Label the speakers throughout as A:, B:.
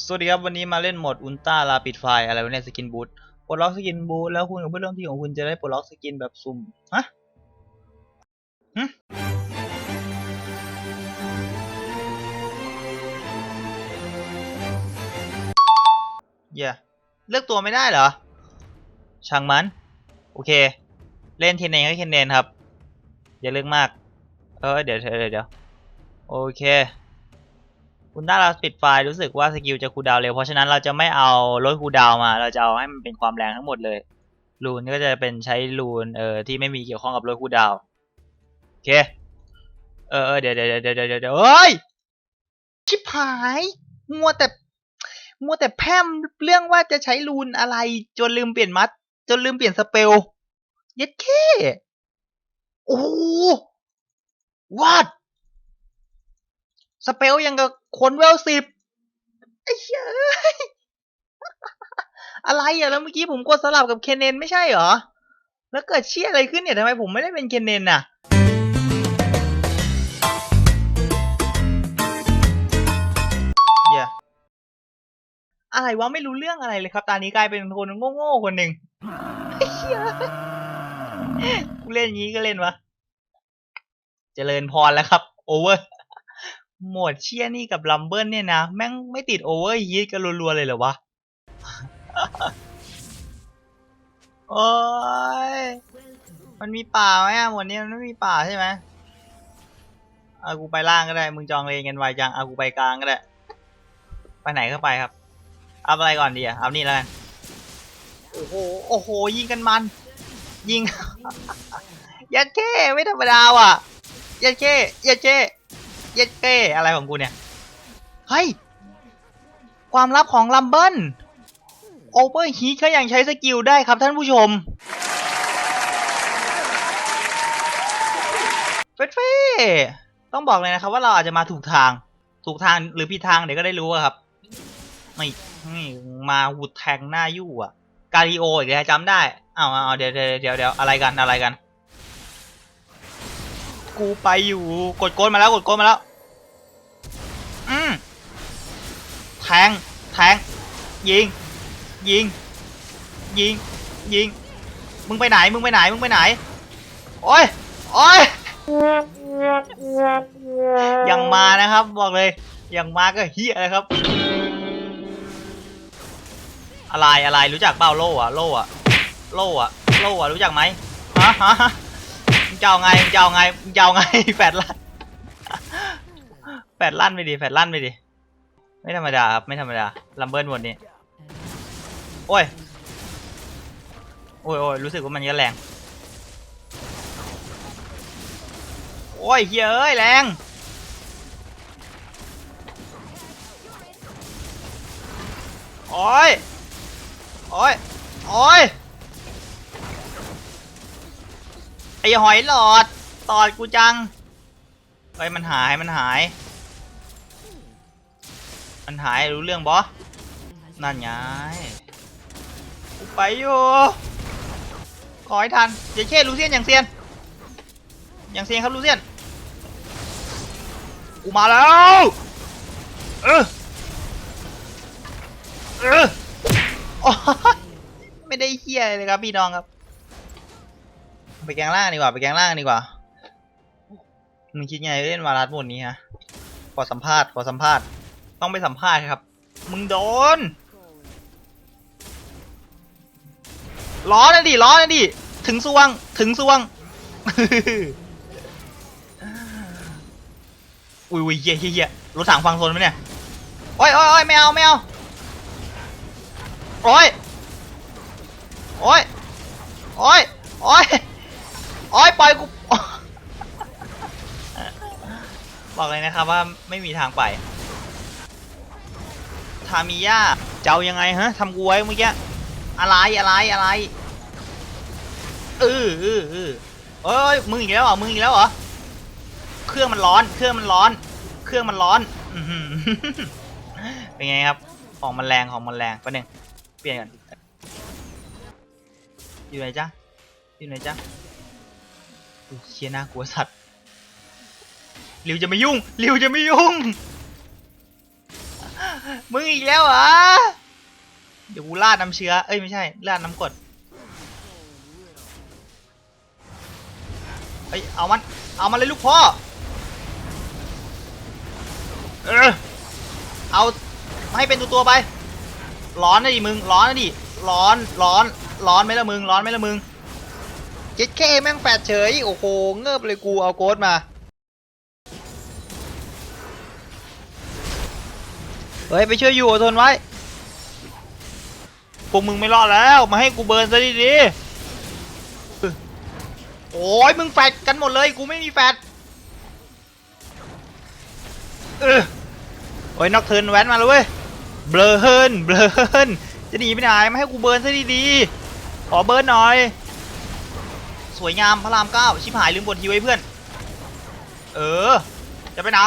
A: สวัสดีครับ วันนี้มาเล่นโหมดอุลตร้าลาปิดไฟอะไรวะเนี่ยสกินบูทปลดล็อกสกินบูทแล้วคุณกับเพื่อนร่วมทีมของคุณจะได้ปลดล็อกสกินแบบสุ่มฮะหึเย่เลือกตัวไม่ได้เหรอ ช่างมัน โอเค เล่นเทนเนนก็เทนเนนครับ อย่าเลือกมาก เออเดี๋ยวเดี๋ยวเดี๋ยวโอเค คุณถ้าเราปิดไฟล์รู้สึกว่าสกิลจะคูลดาวน์เร็ว เพราะฉะนั้นเราจะไม่เอาลดคูลดาวน์มา เราจะเอาให้มันเป็นความแรงทั้งหมดเลยรูนก็จะเป็นใช้รูนเอ่อที่ไม่มีเกี่ยวข้องกับลดคูลดาวน์โอเคเออเออเดี๋ยวเดี๋ยวเดี๋ยวเดี๋ยวเดี๋ยวเฮ้ยชิบหายมัวแต่มัวแต่แพมเรื่องว่าจะใช้รูนอะไรจนลืมเปลี่ยนมัด จนลืมเปลี่ยนสเปลย็ดแค่โอ้วาดสเปลยังกับ คนเวลสิบไอ้เหี้ยเอ้ยอะไรอะแล้วเมื่อกี้ผมกดสลับกับเคนเนนไม่ใช่เหรอ แล้วเกิดเชี่ยอะไรขึ้นเนี่ยทำไมผมไม่ได้เป็นเคนเนนน่ะเหี้ยอะไรวะไม่รู้เรื่องอะไรเลยครับ ตอนนี้กลายเป็นคนโง่ๆคนหนึ่งไอ้เหี้ยกูเล่นอย่างนี้ก็เล่นวะเจริญพรแล้วครับ โอเวอร์ หมดเชียนี่กับลัมเบิลเนี่ยนะ แม่งไม่ติดโอเวอร์ฮีทกันรัวๆเลยเหรอวะ โอ้ย มันมีป่าไหมอะหมดนี้มันไม่มีป่าใช่ไหมเอากูไปล่างก็ได้ มึงจองเลนกันไวจังเอากูไปกลางก็ได้ ไปไหนก็ไปครับ เอาอะไรก่อนดีอะเอานี่แล้วกัน โอ้โห โอ้โห ยิงกันมัน ยิง ยัดเค้ไม่ธรรมดาว่ะ ยัดเค้ยัดเค้ เย็ดเก้อะไรของกูเนี่ย เฮ้ย ความลับของลัมเบิลโอเ r อร์ฮีทเขายังใช้สกิลได้ครับท่านผู้ชมเฟดเฟ่ต้องบอกเลยนะครับว่าเราอาจจะมาถูกทาง ถูกทางหรือผิดทางเดี๋ยวก็ได้รู้ครับไม่ม่มาหุดแทงหน้ายู่อะ กาลิโออีกแล้วจำได้เอาเอาเอาเดี๋ยวเดี๋ยวเดี๋ยวเดี๋ยวอะไรกันอะไรกัน กูไปอยู่กดโกนมาแล้วกดโกนมาแล้ว ทง แทง ยิง ยิง ยิง ยิง มึงไปไหน มึงไปไหน มึงไปไหน โอ้ย โอ้ย ยังมานะครับ บอกเลย ยังมาก็เฮียเลยครับ อะไร อะไร รู้จักเปล่าโล่อะโล่อะโล่อะโล่อะรู้จักไหมฮะฮะฮะมึงจะเอาไงมึงจะเอาไงมึงจะเอาไง แฟดลั่น แฟดลั่นไปดิ แฟดลั่นไปดิ ไม่ธรรมดาครับ ไม่ธรรมดาลัมเบิลหมดนี้ โอ้ย โอ้ยโอ้ยรู้สึกว่ามันจะแรง โอ้ยเฮ้ยเอ้ยแรง โอ้ย โอ้ย โอ้ย ไอหอยหลอด ตอดกูจังเฮ้ยมันหายมันหาย มันหายรู้เรื่องบอนั่นไงกูไปอยู่ขอให้ทันเดี๋ยวเช่ลูเซียนอย่างเซียน อย่างเซียนครับลูเซียน กูมาแล้ว เออ เออโอ๊ยไม่ได้เฮียเลยครับพี่น้องครับ ไปแกงล่างดีกว่า ไปแกงล่างดีกว่า มึงคิดไงเล่นวารัสหมดนี้ฮะ ขอสัมภาษณ์ ขอสัมภาษณ์ ต้องไปสัมภาษณ์ครับ มึงโดน ล้อนะดิล้อนะดิ ถึงสวง ถึงสวง อุ้ยอุ้ยเฮียเฮียเฮียรถถังฟังโซนไหมเนี่ย โอ้ยโอ้ยโอ้ยไม่เอาไม่เอา โอ้ย โอ้ย โอ้ย โอ้ย โอ้ยปล่อยกู บอกเลยนะครับว่าไม่มีทางไป ทามิยาเจ้ายังไงฮะทำกูไว้เมื่อกี้อะไรอะไรอะไรเออเออเออเอ้ยมึงอีกแล้วเหรอมึงอีกแล้วเหรอเครื่องมันร้อน เครื่องมันร้อน เครื่องมันร้อนเป็นไงครับของมันแรงของมันแรงแป๊บนึงเปลี่ยนก่อนอยู่ไหนจ๊ะอยู่ไหนจ๊ะอุ๊ยเชียน่ากลัวสัตว์ริวจะไม่ยุ่งริวจะไม่ยุ่ง มึงอีกแล้วเหรอ เดี๋ยวกูราดน้ำเชื้อ เอ้ยไม่ใช่ราดน้ำกดเอ้ยเอามัน เอามันเลยลูกพ่อ เออ เอาให้เป็นตัวตัวไป ร้อนนะดิมึง ร้อนนะดิ ร้อน ร้อน ร้อนไหมละมึง ร้อนไหมละมึงเจ็ดเคแม่งแฟดเฉย โอ้โห เงิบเลยกูเอาโกดมา เฮ้ยไปช่วยอยู่อดทนไว้พวกมึงไม่รอดแล้ว มาให้กูเบิร์นซะดีๆโอ้ยมึงแฟดกันหมดเลยกูไม่มีแฟดเออโอ้ยนอกเทินแว้นมาแล้วเว้ยเบลอเฮินเบลอเฮินจะหนีไปไหนมาให้กูเบิร์นซะดีๆขอเบิร์นหน่อย สวยงามพระรามเก้าชิบหายลืมบททีไว้เพื่อน เออจะไปไหน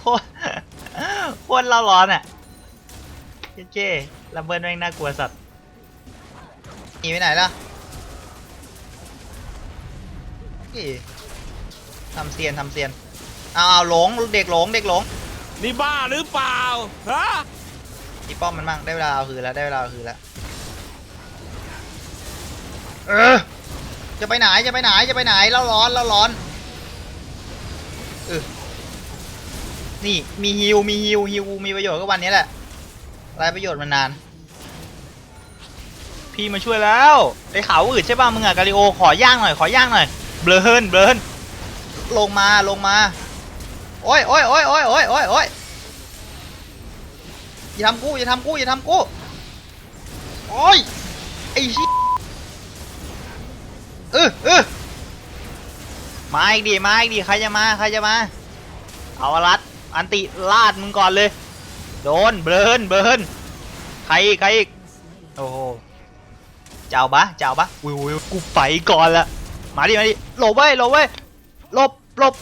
A: โคตรโคตรเราร้อนอะเจ๊เจ๊ลัมเบิร์นแม่งน่ากลัวสัตว์หนีไปไหนล่ะเอ๊ะทำเซียนทำเซียนเอาเอาหลงเด็กหลงเด็กหลง
B: นี่บ้าหรือเปล่าฮะ
A: ตีป้อมมันมั่งได้เวลาเอาคืนแล้วได้เวลาเอาคืนแล้วเออจะไปไหนจะไปไหนจะไปไหนเราร้อนเราร้อน นี่มีฮิวมีฮิวฮิวมีประโยชน์ก็วันนี้แหละไรประโยชน์มานาน พี่มาช่วยแล้วได้ขาวอืดใช่ป่ะมึงอะกาลิโอขอย่างหน่อยขอย่างหน่อยเบลเฮินเบลเฮินลงมาลงมาโอ้ยโอ้ยโอ้ยโอ้ยโอ้ยโอ้ยโอ้ยอย่าทำกูอย่าทำกูอย่าทำกูโอ้ยไอ้ชิเออเออมาอีกดิมาอีกดิใครจะมาใครจะมาเอารัด อันติลาดมึงก่อนเลย โดนเบิร์นเบิร์นใครอีกใครอีกโอ้โหเจ้าปะเจ้าปะอุ้ยอุ้ยกูไปก่อนละมาดิมาดิหลบไว้ยหลบไว้ยหลบหลบ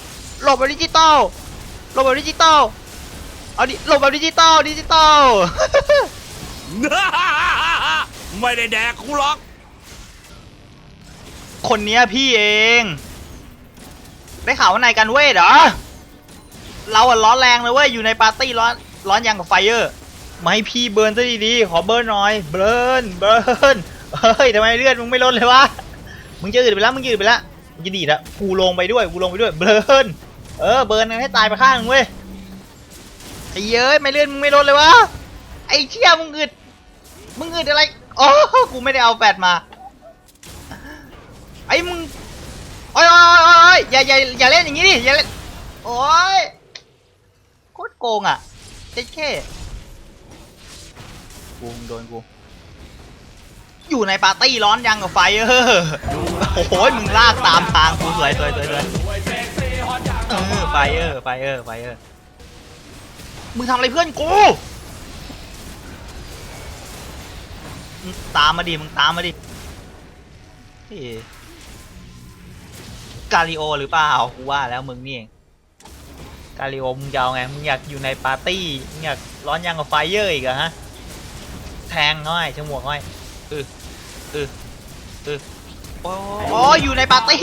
A: หลบแบบดิจิตอลหลบแบบดิจิตอลเอาดิหลบแบบดิจิตอลดิจิตอล
B: ไม่ได้แดกกูหรอก
A: คนเนี้ยพี่เอง ได้ข่าวว่านายกันเวทเหรอ เราอะร้อนแรงเลยเว้ยอยู่ในปาร์ตี้ร้อนร้อนยังกับไฟเออร์มาให้พี่เบิร์นซะดีๆขอเบิร์นหน่อยเบิร์นเบิร์นเฮ้ยทำไมเลือดมึงไม่ลดเลยวะมึงจะอืดไปแล้วมึงจะอืดไปแล้วมึงจะดีดอะกูลงไปด้วยกูลงไปด้วยเบิร์นเออเบิร์นให้ตายไปข้างนึงเว้ยไอ้เย้ยไม่เลือดมึงไม่ลดเลยวะไอ้เชี่ยมึงอึดมึงอึดอะไรโอ้กูไม่ได้เอาแฟดมาไอ้มึงโอ้ยโอ้ยโอ้ยโอ้ยอย่าอย่าอย่าเล่นอย่างนี้ดิอย่าเล่นโอ้ย โคตรโกงอะเจ๊แค่กูโดนกูอยู่ในปาร์ตี้ร้อนยังกับไฟเออโอ้โหมึงลากตามทางกูสวยสวยสวยสวยเออไฟเออไฟเออไฟเออมึงทำอะไรเพื่อนกูตามมาดิมึงตามมาดิกาลิโอหรือเปล่ากูว่าแล้วมึงนี่เอง กาลิโอมึงจะเอาไงมึงอยากอยู่ในปาร์ตี้มึงอยากร้อนยังกับไฟเยอร์อีกเหรอฮะแทงง่อยชมวกง่อยเออเออเออโอ้โอ้ยอยู่ในปาร์ตี้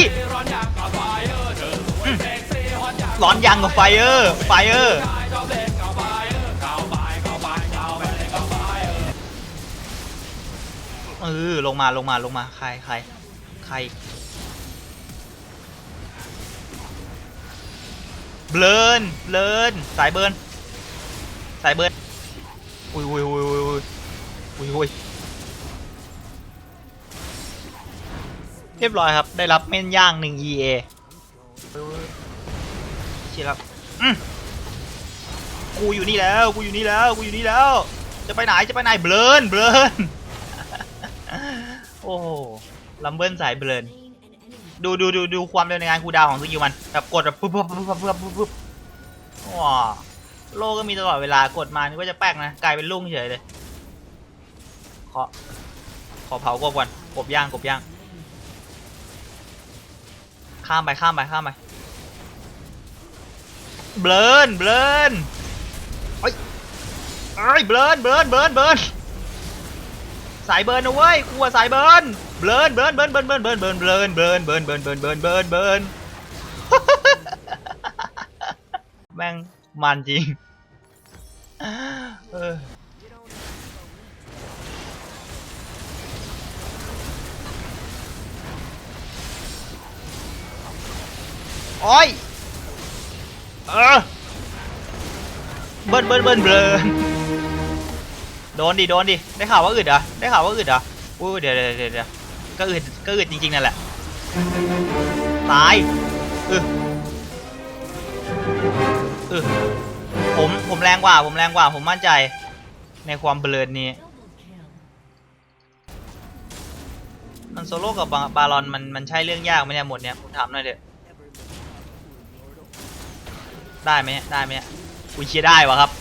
A: อืมร้อนยังกับไฟเออร์ไฟเออร์เออลงมาลงมาลงมาใครใครใคร เบลนเบลนสายเบิร์นสายเบิร์นอุ้ยอุ้ยอุ้ยอุ้ยอุ้ยอุ้ยอุ้ยเรียบร้อยครับ ได้รับเม่นย่างหนึ่ง EA เชียร์ครับกูอยู่นี่แล้ว กูอยู่นี่แล้ว กูอยู่นี่แล้ว จะไปไหน จะไปไหน เบลนเบลนโอ้ลัมเบิลสายเบลน ดูดูดูดูความเร็วในงานคูดาวของสกิลมันแบบกดแบบปุ๊บปุ๊บปุ๊บปุ๊บปุ๊บปุ๊บว้าโลก็มีตลอดเวลากดมานี่ก็จะแป๊กนะกลายเป็นลุ่งเฉยเลยขอขอเผากบก่อนกบย่างกบย่าง ข้ามไปข้ามไปข้ามไปเบลนเบลนเฮ้ยเอ้ยเบลนเบลนเบลนเบลนสายเบิร์นนะเว้ยกูอะสายเบิร์น เบิร์นเบิร์นเบิร์นเบิร์นเบิร์นเบิร์นเบิร์นเบิร์นเบิร์นเบิร์นเบิร์นเบิร์นเบิร์นเบิร์นเบิร์นแม่งมันจริงโอ้ยเออเบิ้ลเบิ้ลเบิ้ลเบลอโดนดิโดนดิได้ข่าวว่าอึดอะได้ข่าวว่าอึดอะอู้เดี๋ยวเดี๋ยวเดี๋ยว ก็อึดก็อึดจริงๆนั่นแหละ ตายเออเออผมผมแรงกว่า ผมแรงกว่า ผมมั่นใจในความเบลินนี้ มันโซโล่กับบาบารอนมันมันใช่เรื่องยากไหมเนี่ยหมดเนี่ยผมถามหน่อยเถอะได้ไหมเนี่ยได้ไหมเนี่ยอุ้ยเชียได้วะครับ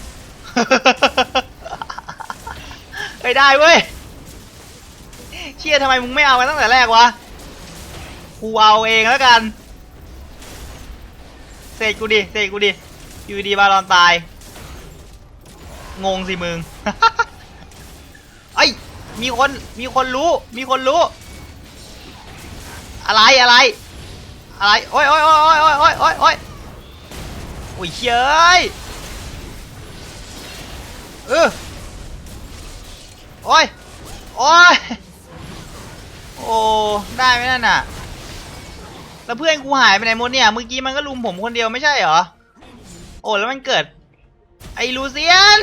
A: เฮ้ยได้เว้ย เชี่ยทำไมมึงไม่เอากันตั้งแต่แรกวะกูเอาเองแล้วกันเสกกูดิเสกกูดิอยู่ดีบาลอนตาย งงสิมึงเอ้ยมีคนมีคนรู้ มีคนรู้ อะไรอะไร อะไรโอ้ยโอ้ยโอ้ยโอ้ยโอ้ยโอ้ยโอ้ยโอ้ยเฮ้ยเออโอ้ยโอ้ย โอ้ได้ไหมนั่นน่ะ แล้วเพื่อนกูหายไปไหนหมดเนี่ย เมื่อกี้มันก็ลุมผมคนเดียวไม่ใช่เหรอ โอ้แล้วมันเกิด ไอ้ลูเซียน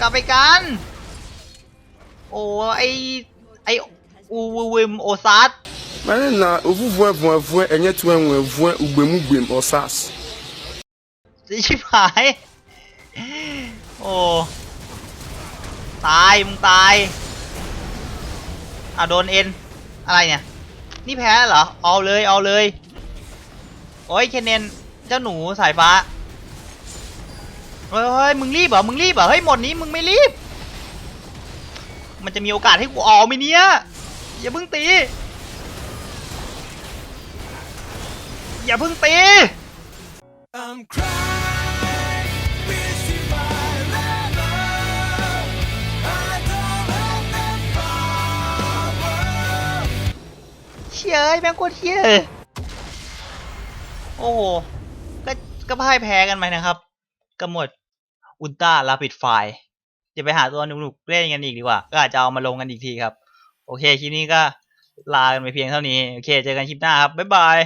A: กลับไปกัน โอ้ไอไออูวูวิมโอซัส
C: Mane na ovuvue vue vue enye tu enwe vue ugbemu gbem osas.
A: ชิบหาย โอ้ ตาย มึงตาย อะโดนเอ็นอะไรเนี่ย นี่แพ้เหรอ เอาเลยเอาเลย โอ้ยเคนเนนเจ้าหนูสายฟ้าเฮ้ยเฮ้ยมึงรีบเหรอ มึงรีบเหรอ เฮ้ยหมดนี้มึงไม่รีบ มันจะมีโอกาสให้กูออกไหมเนี่ย อย่าเพิ่งตี อย่าเพิ่งตี ชี่ยเอ้ยแม่งโคตรเชี่ยโอ้โห ก็ก็พ่ายแพ้กันไปนะครับกับหมดอุลตร้าลาปิดไฟจะไปหาตัวหนุกๆเล่นกันอีกดีกว่า ก็อาจจะเอามาลงกันอีกทีครับ โอเคคลิปนี้ก็ลากันไปเพียงเท่านี้ โอเค เจอกันคลิปหน้าครับ บ๊ายบาย